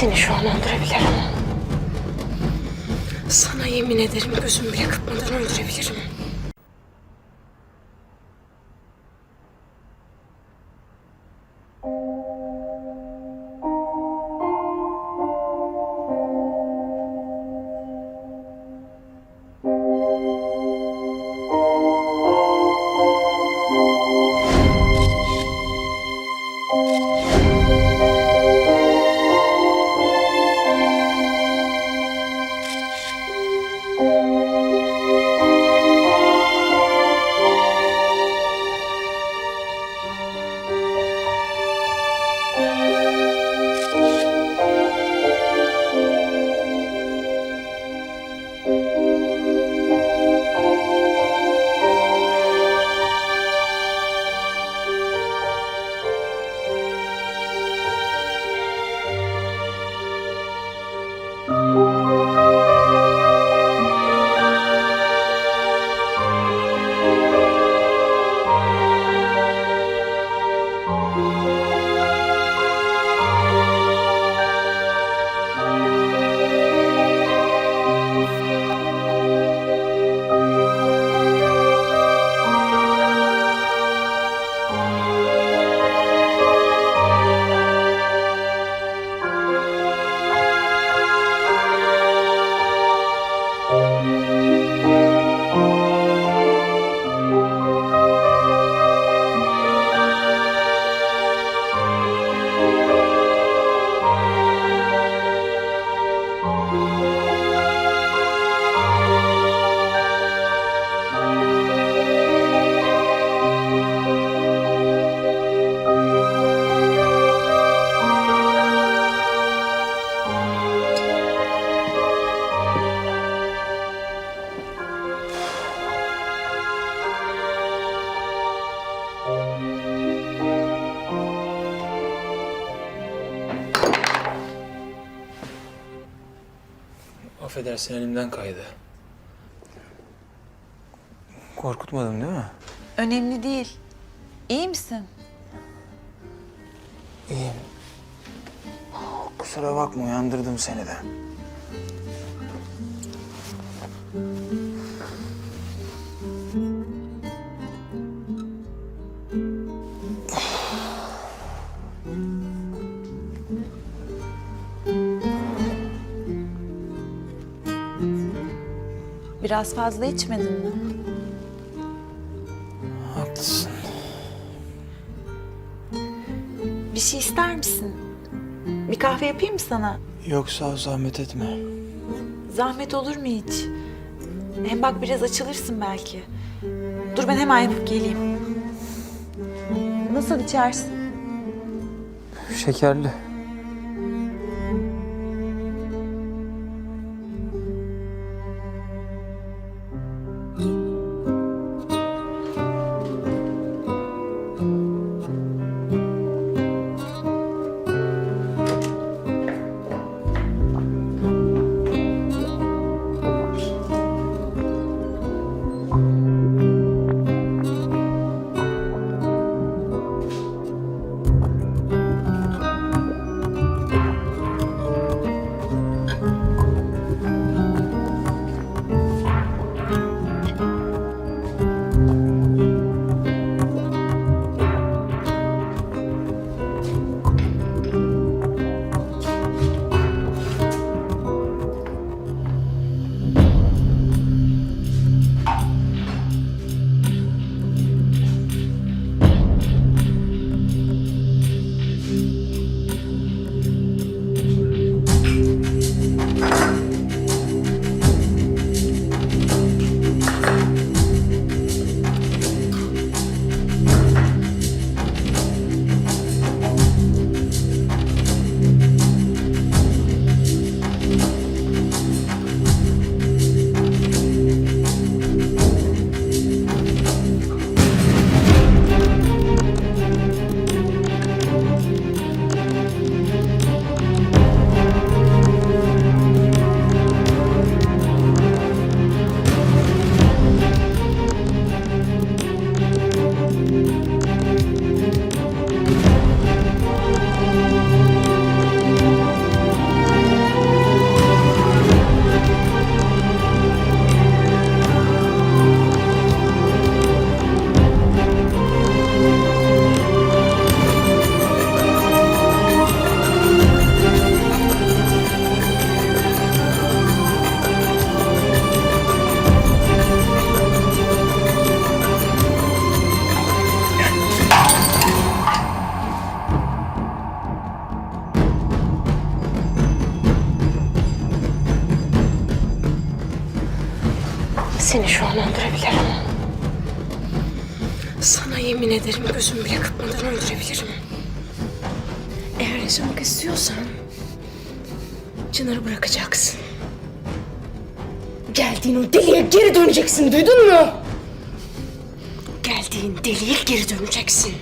Seni şu an öldürebilirim. Sana yemin ederim gözümü bile kırpmadan öldürebilirim. Música Affedersin elimden kaydı. Korkutmadım değil mi? Önemli değil. İyi misin? İyiyim. Kusura bakma uyandırdım seni de. Biraz fazla içmedin mi? Haklısın. Bir şey ister misin? Bir kahve yapayım mı sana? Yoksa zahmet etme. Zahmet olur mu hiç? Hem bak biraz açılırsın belki. Dur ben hemen yapıp geleyim. Nasıl içersin? Şekerli. Geldiğin o deliğe geri döneceksin duydun mu? Geldiğin deliğe geri döneceksin.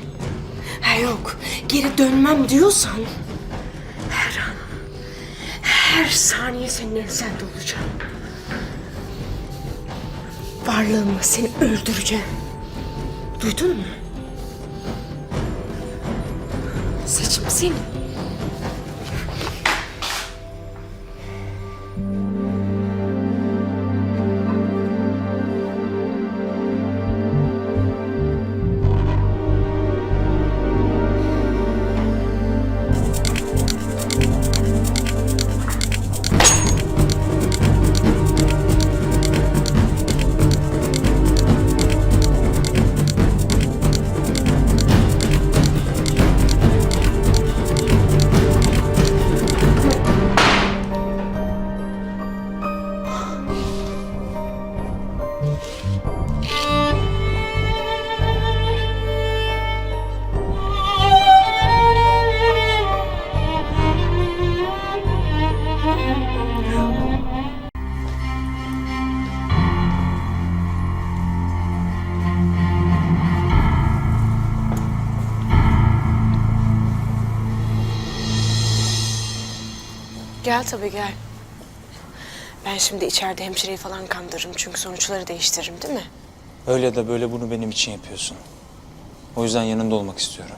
Ha yok geri dönmem diyorsan her an her saniye senin ensende olacağım. Varlığımla seni öldüreceğim. Duydun mu? Seçim senin. Gel tabii gel. Ben şimdi içeride hemşireyi falan kandırırım çünkü sonuçları değiştiririm değil mi? Öyle ya da böyle bunu benim için yapıyorsun. O yüzden yanında olmak istiyorum.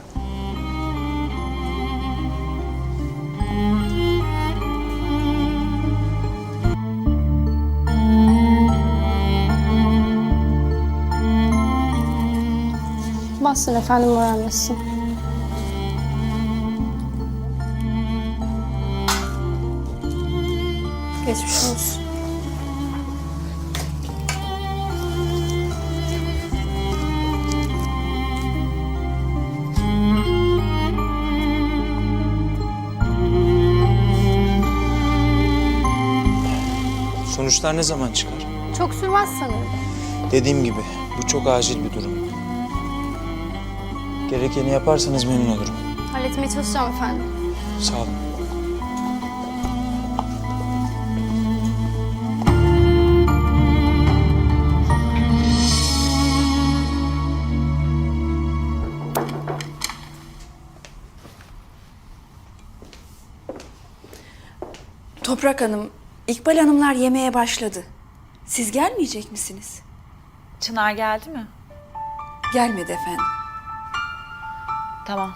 Bassın efendim öğrenmesin. Geçmiş olsun. Sonuçlar ne zaman çıkar? Çok sürmez sanırım. Dediğim gibi bu çok acil bir durum. Gerekeni yaparsanız memnun olurum. Halletmeye çalışacağım efendim. Sağ olun. Toprak Hanım, İkbal Hanımlar yemeğe başladı. Siz gelmeyecek misiniz? Çınar geldi mi? Gelmedi efendim. Tamam.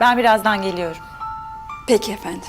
Ben birazdan geliyorum. Peki efendim.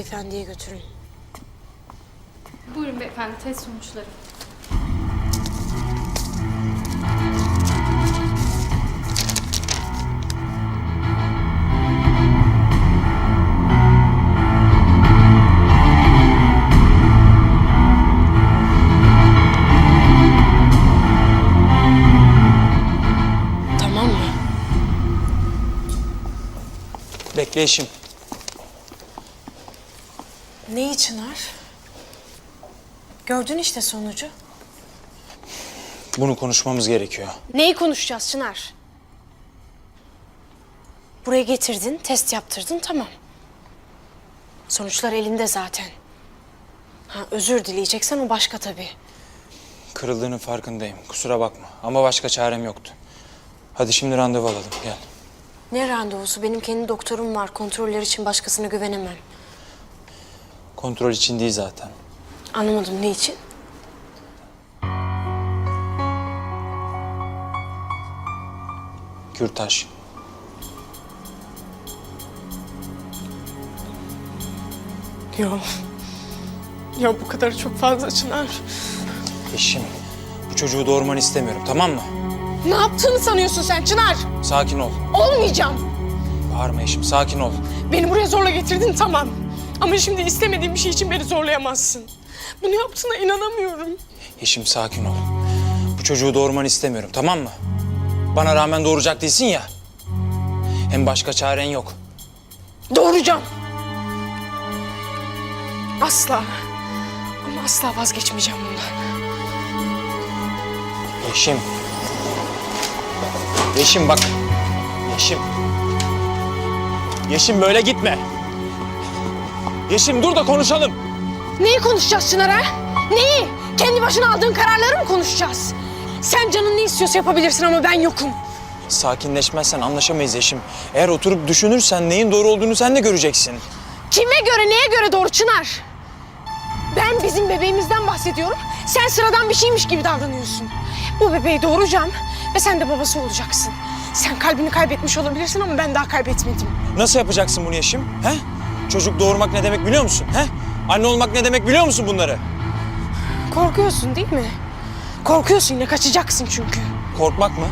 Beyefendiye götürün. Buyurun beyefendi test sonuçları. Tamam mı? Ne için var? Gördün işte sonucu. Bunu konuşmamız gerekiyor. Neyi konuşacağız Çınar? Buraya getirdin, test yaptırdın, tamam. Sonuçlar elinde zaten. Ha, özür dileyeceksen o başka tabii. Kırıldığının farkındayım. Kusura bakma. Ama başka çarem yoktu. Hadi şimdi randevu alalım. Gel. Ne randevusu? Benim kendi doktorum var. Kontroller için başkasına güvenemem. Kontrol için değil zaten. Anlamadım ne için? Kürtaş. Ya. Ya bu kadar çok fazla Çınar. Eşim, bu çocuğu doğurmanı istemiyorum tamam mı? Ne yaptığını sanıyorsun sen Çınar? Sakin ol. Olmayacağım. Bağırma eşim, sakin ol. Beni buraya zorla getirdin tamam. Ama şimdi istemediğim bir şey için beni zorlayamazsın. Bunu yaptığına inanamıyorum. Eşim sakin ol. Bu çocuğu doğurmanı istemiyorum tamam mı? Bana rağmen doğuracak değilsin ya. Hem başka çaren yok. Doğuracağım. Asla. Ama asla vazgeçmeyeceğim bundan. Yeşim. Yeşim bak. Yeşim. Yeşim böyle gitme. Yeşim dur da konuşalım. Neyi konuşacağız Çınar ha? Neyi? Kendi başına aldığın kararları mı konuşacağız? Sen canın ne istiyorsa yapabilirsin ama ben yokum. Sakinleşmezsen anlaşamayız Yeşim. Eğer oturup düşünürsen neyin doğru olduğunu sen de göreceksin. Kime göre, neye göre doğru Çınar? Ben bizim bebeğimizden bahsediyorum. Sen sıradan bir şeymiş gibi davranıyorsun. Bu bebeği doğuracağım ve sen de babası olacaksın. Sen kalbini kaybetmiş olabilirsin ama ben daha kaybetmedim. Nasıl yapacaksın bunu Yeşim? He? Çocuk doğurmak ne demek biliyor musun? He? Anne olmak ne demek biliyor musun bunları? Korkuyorsun değil mi? Korkuyorsun yine kaçacaksın çünkü. Korkmak mı?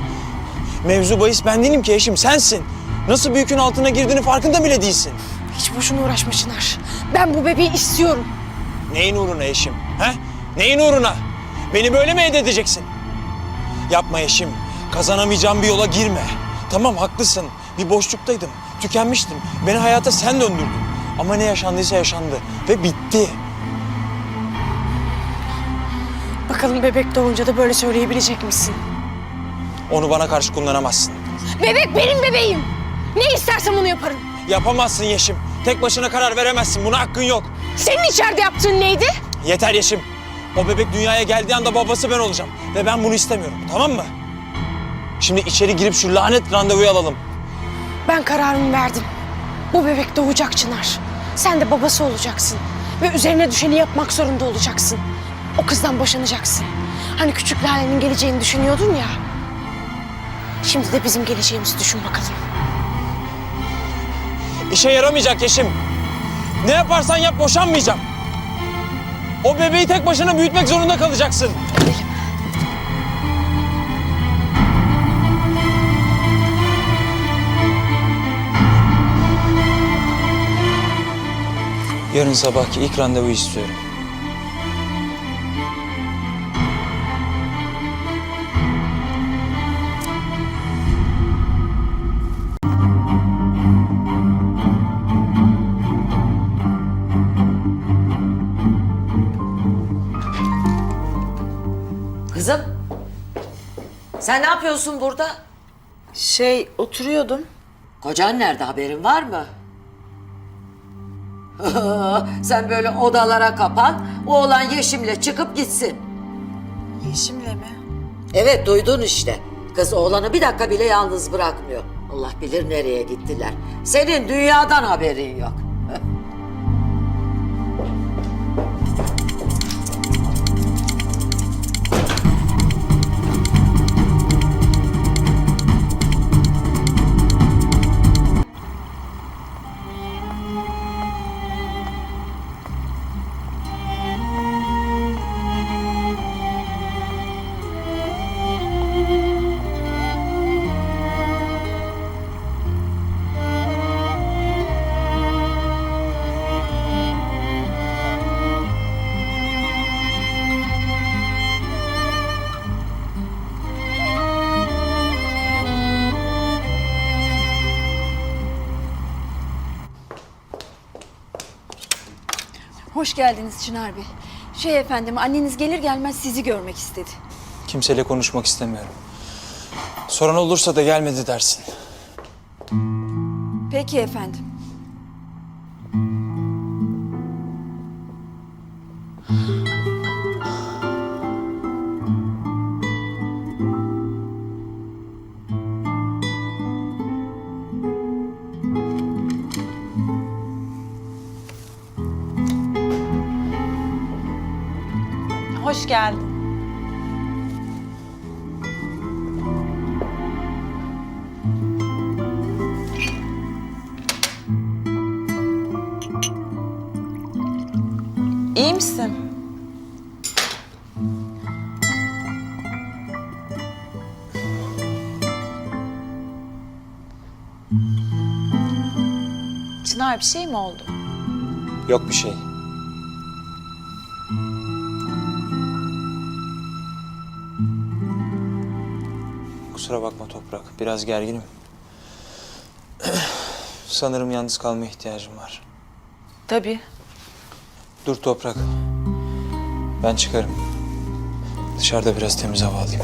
Mevzu bahis ben değilim ki Yeşim sensin. Nasıl bir yükün altına girdiğini farkında bile değilsin. Hiç boşuna uğraşma Çınar. Ben bu bebeği istiyorum. Neyin uğruna Yeşim? He? Neyin uğruna? Beni böyle mi elde edeceksin? Yapma Yeşim. Kazanamayacağım bir yola girme. Tamam haklısın. Bir boşluktaydım. Tükenmiştim. Beni hayata sen döndürdün. Ama ne yaşandıysa yaşandı. Ve bitti. Bakalım bebek doğunca da böyle söyleyebilecek misin? Onu bana karşı kullanamazsın. Bebek benim bebeğim. Ne istersem onu yaparım. Yapamazsın Yeşim. Tek başına karar veremezsin. Buna hakkın yok. Senin içeride yaptığın neydi? Yeter Yeşim. O bebek dünyaya geldiği anda babası ben olacağım. Ve ben bunu istemiyorum. Tamam mı? Şimdi içeri girip şu lanet randevuyu alalım. Ben kararımı verdim. Bu bebek doğacak Çınar. Sen de babası olacaksın. Ve üzerine düşeni yapmak zorunda olacaksın. O kızdan boşanacaksın. Hani küçük Lale'nin geleceğini düşünüyordun ya. Şimdi de bizim geleceğimizi düşün bakalım. İşe yaramayacak Yeşim. Ne yaparsan yap boşanmayacağım. O bebeği tek başına büyütmek zorunda kalacaksın. Yarın sabahki ilk randevu istiyorum. Kızım. Sen ne yapıyorsun burada? Şey oturuyordum. Kocan nerede haberin var mı? Sen böyle odalara kapan, oğlan Yeşim'le çıkıp gitsin. Yeşim'le mi? Evet duydun işte. Kız oğlanı bir dakika bile yalnız bırakmıyor. Allah bilir nereye gittiler. Senin dünyadan haberin yok. Geldiniz Çınar Bey. Şey efendim, anneniz gelir gelmez sizi görmek istedi. Kimseyle konuşmak istemiyorum. Sorun olursa da gelmedi dersin. Peki efendim. geldin. İyi misin? Çınar bir şey mi oldu? Yok bir şey. Kusura bakma Toprak. Biraz gerginim. Sanırım yalnız kalmaya ihtiyacım var. Tabii. Dur Toprak. Ben çıkarım. Dışarıda biraz temiz hava alayım.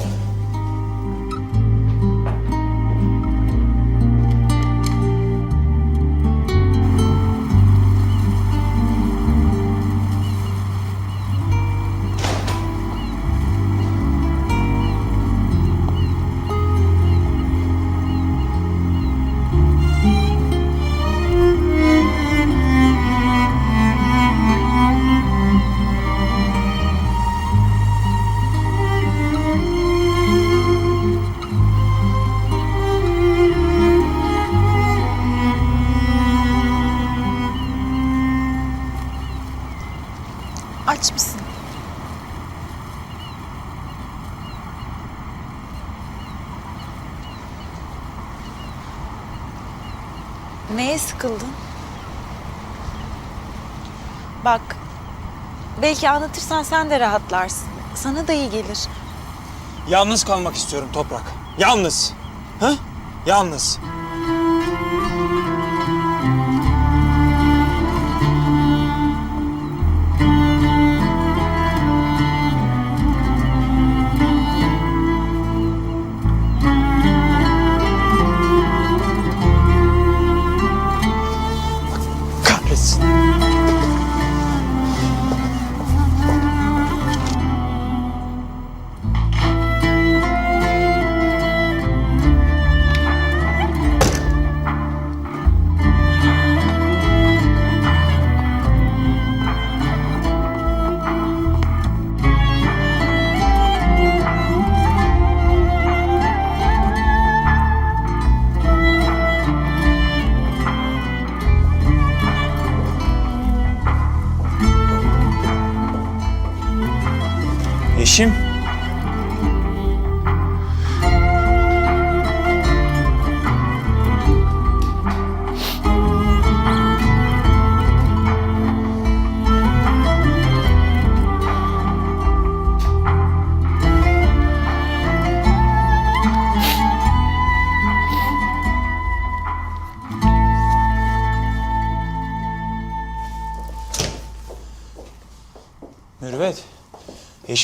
Belki anlatırsan sen de rahatlarsın. Sana da iyi gelir. Yalnız kalmak istiyorum Toprak. Yalnız. Ha? Yalnız.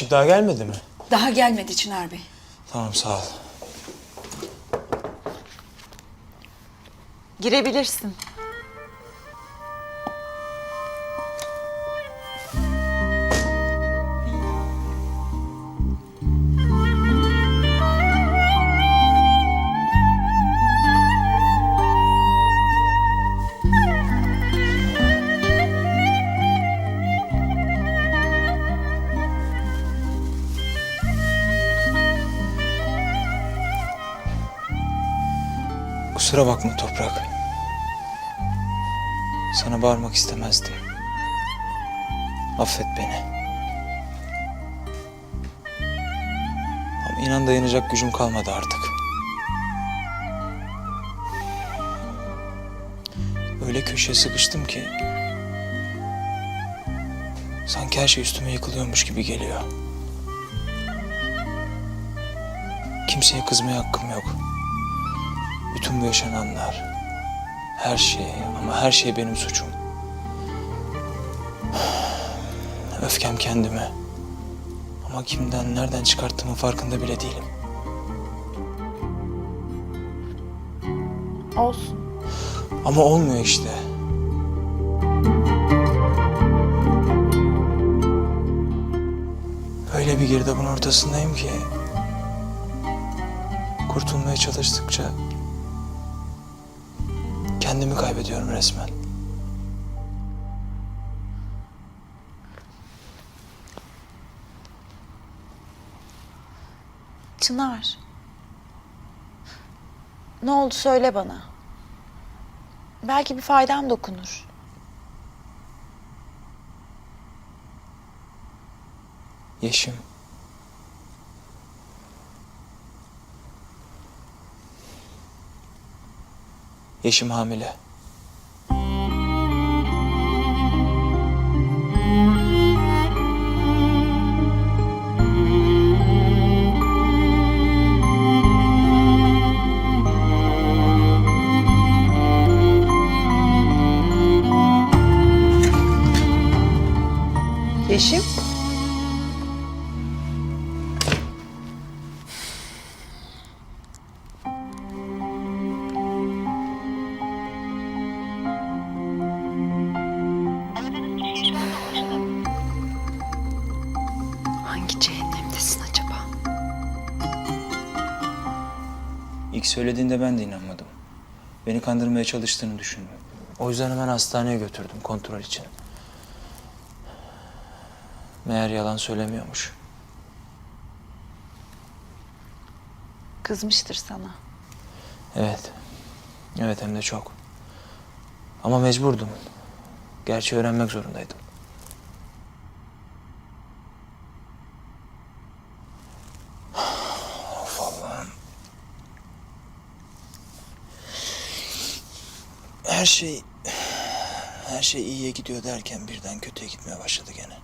Eşim daha gelmedi mi? Daha gelmedi Çınar Bey. Tamam sağ ol. Girebilirsin. Kusura bakma Toprak. Sana bağırmak istemezdim. Affet beni. Ama inan dayanacak gücüm kalmadı artık. Öyle köşeye sıkıştım ki... Sanki her şey üstüme yıkılıyormuş gibi geliyor. Kimseye kızmaya hakkım yok. Bütün bu yaşananlar, her şey ama her şey benim suçum. Öfkem kendime. Ama kimden, nereden çıkarttığımın farkında bile değilim. Olsun. Ama olmuyor işte. Öyle bir girdabın ortasındayım ki... Kurtulmaya çalıştıkça... Kendimi kaybediyorum resmen. Çınar. Ne oldu söyle bana. Belki bir faydam dokunur. Yeşim. Yeşim hamile. Söylediğinde ben de inanmadım. Beni kandırmaya çalıştığını düşündüm. O yüzden hemen hastaneye götürdüm kontrol için. Meğer yalan söylemiyormuş. Kızmıştır sana. Evet. Evet hem de çok. Ama mecburdum. Gerçi öğrenmek zorundaydım. Her şey... Her şey iyiye gidiyor derken birden kötüye gitmeye başladı gene.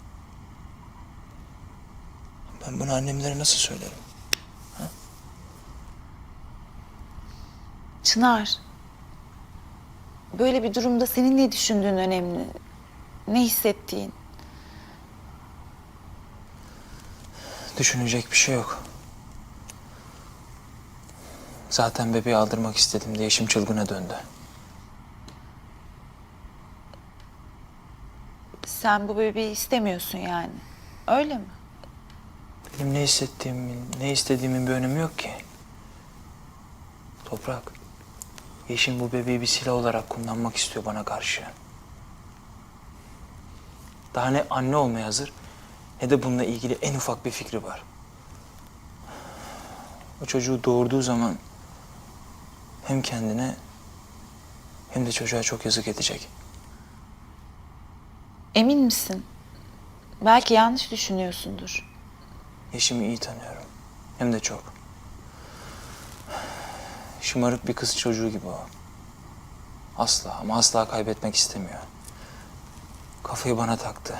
Ben bunu annemlere nasıl söylerim? Çınar. Böyle bir durumda senin ne düşündüğün önemli. Ne hissettiğin. Düşünecek bir şey yok. Zaten bebeği aldırmak istedim diye eşim çılgına döndü. Sen bu bebeği istemiyorsun yani. Öyle mi? Benim ne hissettiğimin, ne istediğimin bir önemi yok ki. Toprak, Yeşim bu bebeği bir silah olarak kullanmak istiyor bana karşı. Daha ne anne olmaya hazır ne de bununla ilgili en ufak bir fikri var. O çocuğu doğurduğu zaman hem kendine hem de çocuğa çok yazık edecek. Emin misin? Belki yanlış düşünüyorsundur. Yeşim'i iyi tanıyorum. Hem de çok. Şımarık bir kız çocuğu gibi o. Asla ama asla kaybetmek istemiyor. Kafayı bana taktı.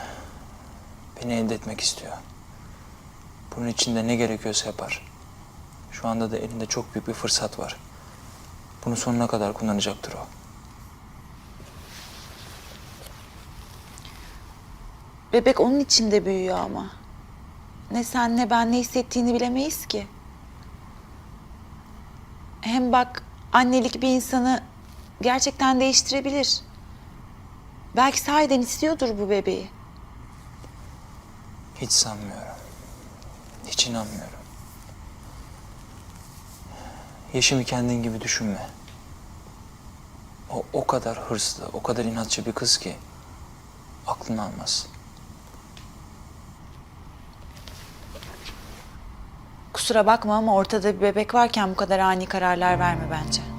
Beni elde etmek istiyor. Bunun için de ne gerekiyorsa yapar. Şu anda da elinde çok büyük bir fırsat var. Bunu sonuna kadar kullanacaktır o. Bebek onun içinde büyüyor ama. Ne sen ne ben ne hissettiğini bilemeyiz ki. Hem bak annelik bir insanı gerçekten değiştirebilir. Belki sahiden istiyordur bu bebeği. Hiç sanmıyorum. Hiç inanmıyorum. Yeşim'i kendin gibi düşünme. O o kadar hırslı, o kadar inatçı bir kız ki aklın almaz. Kusura bakma ama ortada bir bebek varken bu kadar ani kararlar verme bence.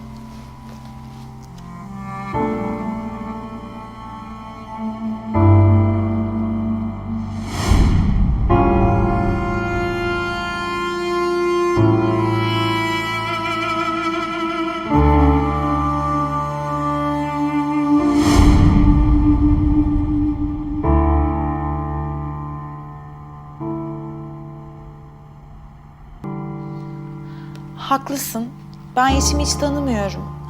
Haklısın. Ben Yeşim'i hiç tanımıyorum.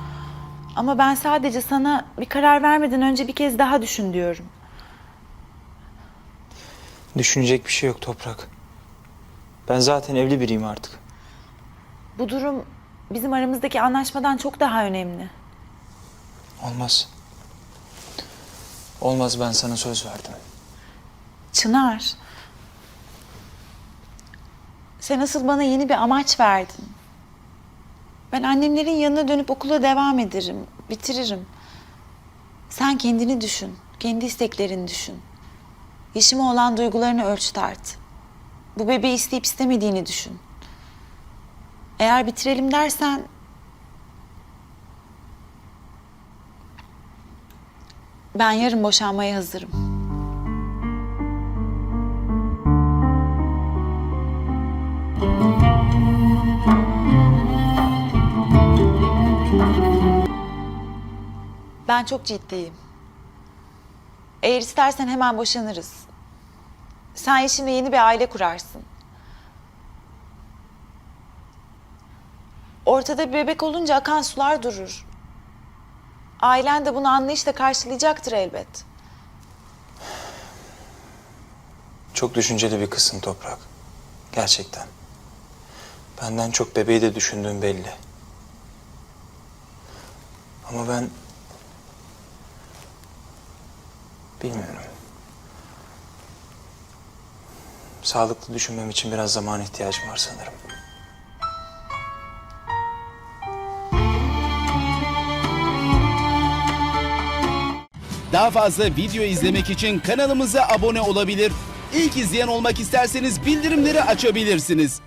Ama ben sadece sana bir karar vermeden önce bir kez daha düşün diyorum. Düşünecek bir şey yok Toprak. Ben zaten evli biriyim artık. Bu durum bizim aramızdaki anlaşmadan çok daha önemli. Olmaz. Olmaz ben sana söz verdim. Çınar. Sen asıl bana yeni bir amaç verdin. Ben annemlerin yanına dönüp okula devam ederim, bitiririm. Sen kendini düşün, kendi isteklerini düşün. Yeşime olan duygularını ölç tart. Bu bebeği isteyip istemediğini düşün. Eğer bitirelim dersen... Ben yarın boşanmaya hazırım. Ben çok ciddiyim. Eğer istersen hemen boşanırız. Sen eşinle yeni bir aile kurarsın. Ortada bir bebek olunca akan sular durur. Ailen de bunu anlayışla karşılayacaktır elbet. Çok düşünceli bir kızsın Toprak. Gerçekten. Benden çok bebeği de düşündüğün belli. Ama ben... Bilmiyorum. Sağlıklı düşünmem için biraz zaman ihtiyacım var sanırım. Daha fazla video izlemek için kanalımıza abone olabilir. İlk izleyen olmak isterseniz bildirimleri açabilirsiniz.